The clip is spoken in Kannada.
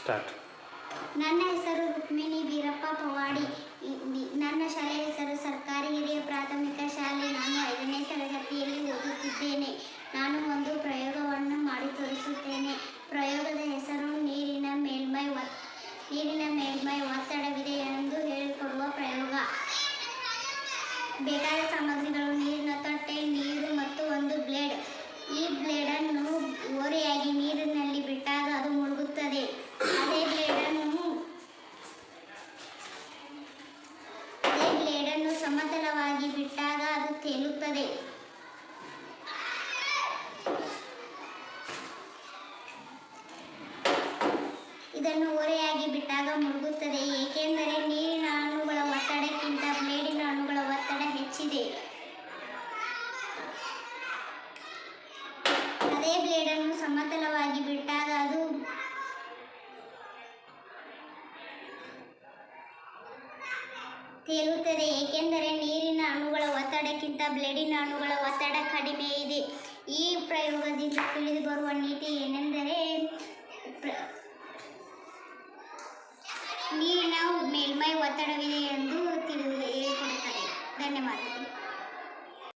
ಸ್ಟಾರ್ಟ್ ನನ್ನ ಹೆಸರು ರುಕ್ಮಿಣಿ ವೀರಪ್ಪ ಪವಾಡಿ. ನನ್ನ ಶಾಲೆಯ ಹೆಸರು ಸರ್ಕಾರಿ ಹಿರಿಯ ಪ್ರಾಥಮಿಕ ಶಾಲೆ. ನಾನು ಐದನೇ ತರಗತಿಯಲ್ಲಿ ಓದುತ್ತಿದ್ದೇನೆ. ನಾನು ಒಂದು ಪ್ರಯೋಗವನ್ನು ಮಾಡಿ ತೋರಿಸುತ್ತೇನೆ. ಪ್ರಯೋಗದ ಹೆಸರು ನೀರಿನ ಮೇಲ್ಮೈ ನೀರಿನ ಮೇಲ್ಮೈ ಒತ್ತಡವಿದೆ ಎಂದು ಹೇಳಿಕೊಡುವ ಪ್ರಯೋಗ. ಬೇಕಾದ ಸಾಮಗ್ರಿಗಳು ನೀರಿನ ತೊಟ್ಟೆ ನೀರು ಮತ್ತು ಒಂದು ಬ್ಲೇಡ್ ಈ ಬ್ಲೇಡನ್ನು ಓರೆಯಾಗಿ ನೀರಿನಲ್ಲಿ ಬಿಟ್ಟಾಗ ಅದು ಮುಳುಗುತ್ತದೆ ಅದೇ ಬ್ಲೇಡನ್ನು ಅದೇ ಬ್ಲೇಡನ್ನು ಸಮತಲವಾಗಿ ಬಿಟ್ಟಾಗ ಅದು ತೇಲುತ್ತದೆ. ಇದನ್ನು ಓರೆಯಾಗಿ ಬಿಟ್ಟಾಗ ಮುಳುಗುತ್ತದೆ. ಏಕೆಂದರೆ ನೀರಿನ ಅಣುಗಳ ಒತ್ತಡಕ್ಕಿಂತ ಬ್ಲೇಡಿನ ಅಣುಗಳ ಒತ್ತಡ ಹೆಚ್ಚಿದೆ. ಅದೇ ಬ್ಲೇಡನ್ನು ಸಮತಲವಾಗಿ ತೇಲುತ್ತದೆ. ಏಕೆಂದರೆ ನೀರಿನ ಅಣುಗಳ ಒತ್ತಡಕ್ಕಿಂತ ಬ್ಲೇಡಿನ ಅಣುಗಳ ಒತ್ತಡ ಕಡಿಮೆ ಇದೆ. ಈ ಪ್ರಯೋಗದಿಂದ ತಿಳಿದು ಬರುವ ನೀತಿ ಏನೆಂದರೆ ನೀರಿನ ಮೇಲ್ಮೈ